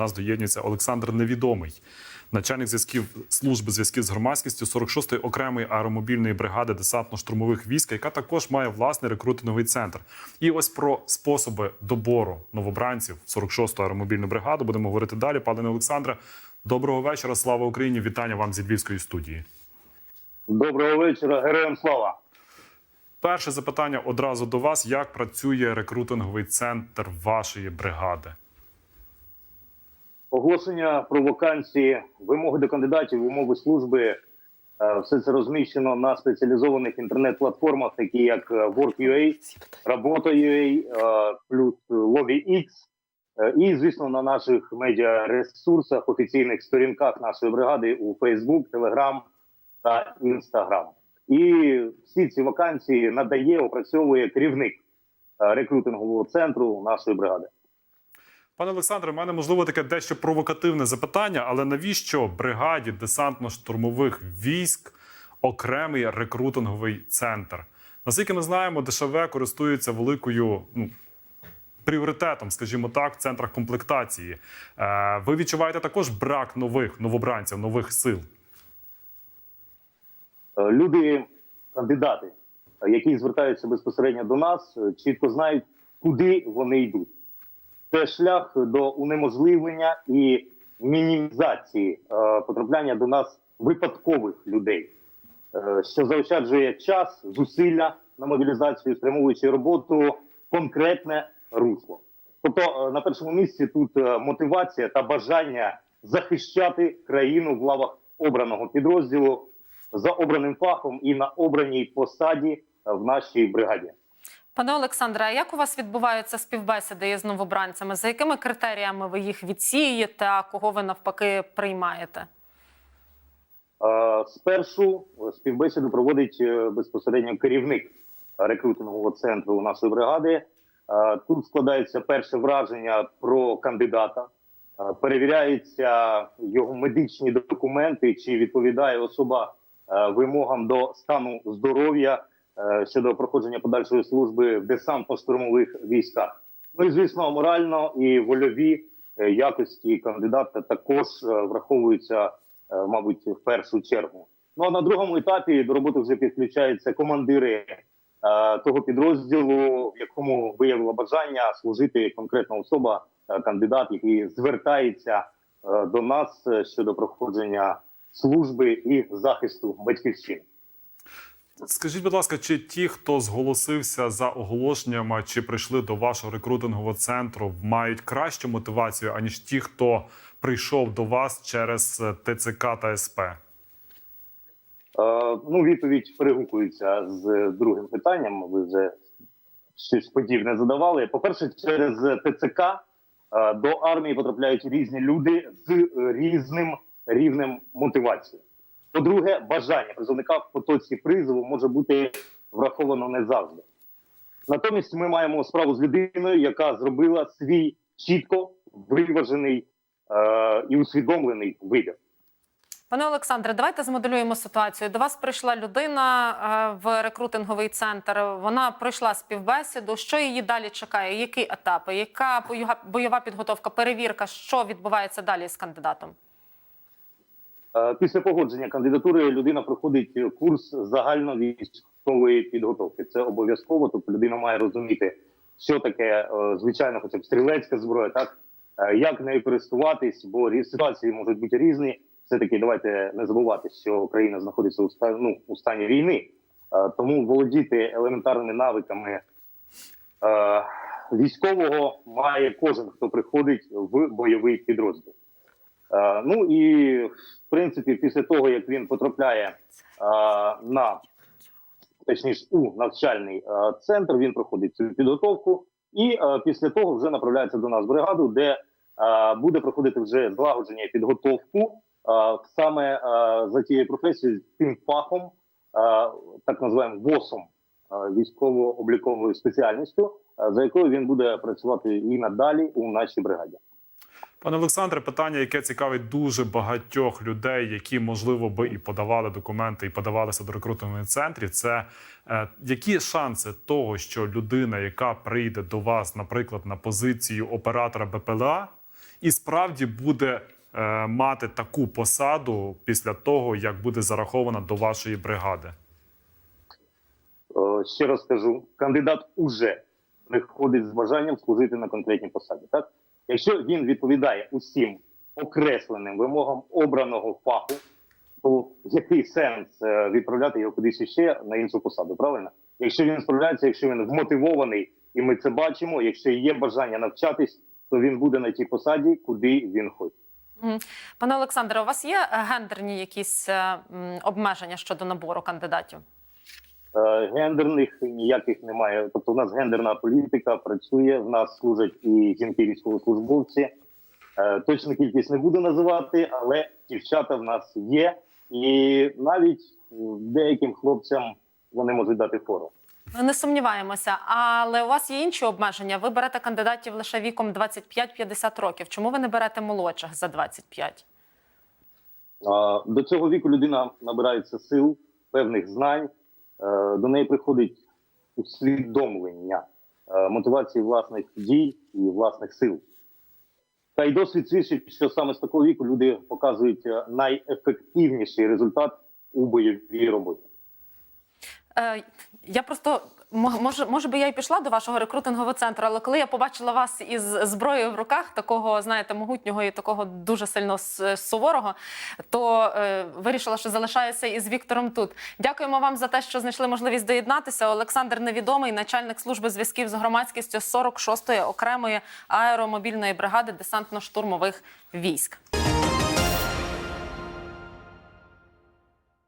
нас доєднується Олександр Невідомий, начальник зв'язків служби зв'язків з громадськістю 46-ї окремої аеромобільної бригади десантно-штурмових військ, яка також має власний рекрутинговий центр. І ось про способи добору новобранців 46-ту аеромобільну бригаду будемо говорити далі. Пане Олександре, доброго вечора. Слава Україні! Вітання вам зі Львівської студії. Доброго вечора, героям слава. Перше запитання одразу до вас: як працює рекрутинговий центр вашої бригади? Оголошення про вакансії, вимоги до кандидатів, умови служби. е, Все це розміщено на спеціалізованих інтернет-платформах, такі як е, Work.ua, Работа.ua, е, плюс LobbyX. І, звісно, на наших медіаресурсах, офіційних сторінках нашої бригади у Facebook, Telegram та Instagram. І всі ці вакансії надає, опрацьовує керівник рекрутингового центру нашої бригади. Пане Олександре, в мене можливо таке дещо провокативне запитання, але навіщо бригаді десантно-штурмових військ окремий рекрутинговий центр? Наскільки ми знаємо, ДШВ користується великою ну, пріоритетом, скажімо так, в центрах комплектації. Е, ви відчуваєте також брак нових новобранців, нових сил? Е, люди, кандидати, які звертаються безпосередньо до нас, е, чітко знають, куди вони йдуть. Це шлях до унеможливлення і мінімізації е, потрапляння до нас випадкових людей, е, що заощаджує час, зусилля на мобілізацію, спрямовуючи роботу конкретне русло. Тобто, е, на першому місці тут е, мотивація та бажання захищати країну в лавах обраного підрозділу за обраним фахом і на обраній посаді в нашій бригаді. Пане Олександре, а як у вас відбуваються співбесіди із новобранцями? За якими критеріями ви їх відсієте, а кого ви навпаки приймаєте? Спершу співбесіду проводить е, безпосередньо керівник рекрутингового центру нашої бригади. Тут складається перше враження про кандидата, перевіряються його медичні документи, чи відповідає особа е, вимогам до стану здоров'я щодо проходження подальшої служби в десантно-штурмових військах. Ну і звісно, морально і вольові е, якості кандидата також е, враховуються е, мабуть, в першу чергу. Ну а на другому етапі до роботи вже підключаються командири е, того підрозділу, в якому виявила бажання служити конкретна особа, е, кандидат, який звертається е, до нас е, щодо проходження служби і захисту батьківщини. Скажіть, будь ласка, чи ті, хто зголосився за оголошеннями, чи прийшли до вашого рекрутингового центру, мають кращу мотивацію, аніж ті, хто прийшов до вас через е, ТЦК та СП? Е, ну, відповідь перегукується з другим питанням. Ви вже щось подібне задавали. По-перше, через ТЦК е, до армії потрапляють різні люди з е, різним рівнем мотивації. По-друге, бажання призовника в потоці призову може бути враховано не завжди. Натомість ми маємо справу з людиною, яка зробила свій чітко виважений е, і усвідомлений вибір. Пане Олександре, давайте змоделюємо ситуацію. До вас прийшла людина е, в рекрутинговий центр. Вона пройшла співбесіду. Що її далі чекає? Які етапи? Яка бойова- підготовка, перевірка? Що відбувається далі з кандидатом? Е, Після погодження кандидатури людина проходить курс загальновійськової підготовки. Це обов'язково. Тобто людина має розуміти, що таке е, звичайно, хоча б стрілецька зброя, так Е, як нею користуватись, бо ситуації можуть бути різні. Все таки, давайте не забувати, що Україна знаходиться у стані, ну, у стані війни, тому володіти елементарними навиками військового має кожен, хто приходить в бойовий підрозділ. Е, ну і в принципі, після того як він потрапляє е, на точніше у навчальний е, центр, він проходить цю підготовку, і після того вже направляється до нас в бригаду, де буде проходити вже злагодження підготовку саме за тією професією, тим фахом, так називаємо ВОСом, військово-обліковою спеціальністю, за якою він буде працювати і надалі у нашій бригаді. Пане Олександре, питання, яке цікавить дуже багатьох людей, які можливо би і подавали документи, і подавалися до рекрутингових центрів. Це е, які шанси того, що людина, яка прийде до вас, наприклад, на позицію оператора БПЛА, і справді буде е, мати таку посаду після того, як буде зарахована до вашої бригади? Е, Ще раз скажу, кандидат уже приходить з бажанням служити на конкретній посаді. Так, якщо він відповідає усім окресленим вимогам обраного фаху, то який сенс е, відправляти його кудись ще на іншу посаду? Правильно? Якщо він справляється, якщо він вмотивований, і ми це бачимо, якщо є бажання навчатись, то він буде на тій посаді, куди він хоче. Пане Олександре, у вас є гендерні якісь е, обмеження щодо набору кандидатів? Е, Гендерних ніяких немає. Тобто, у нас гендерна політика працює. В нас служать і жінки військовослужбовці. Е, Точну кількість не буду називати, але дівчата в нас є, і навіть деяким хлопцям вони можуть дати фору. Ми не сумніваємося, але у вас є інші обмеження. Ви берете кандидатів лише віком 25-50 років. Чому ви не берете молодших за 25? А, До цього віку людина набирається сил, певних знань. Е, До неї приходить усвідомлення е, мотивації власних дій і власних сил. Та й досвід свідчить, що саме з такого віку люди показують е, найефективніший результат у бойовій роботі. Я просто може, може би я й пішла до вашого рекрутингового центру, але коли я побачила вас із зброєю в руках, такого знаєте, могутнього і такого дуже сильно суворого, то е, вирішила, що залишаюся із Віктором тут. Дякуємо вам за те, що знайшли можливість доєднатися. Олександр Невідомий, начальник служби зв'язків з громадськістю 46-ї окремої аеромобільної бригади десантно-штурмових військ.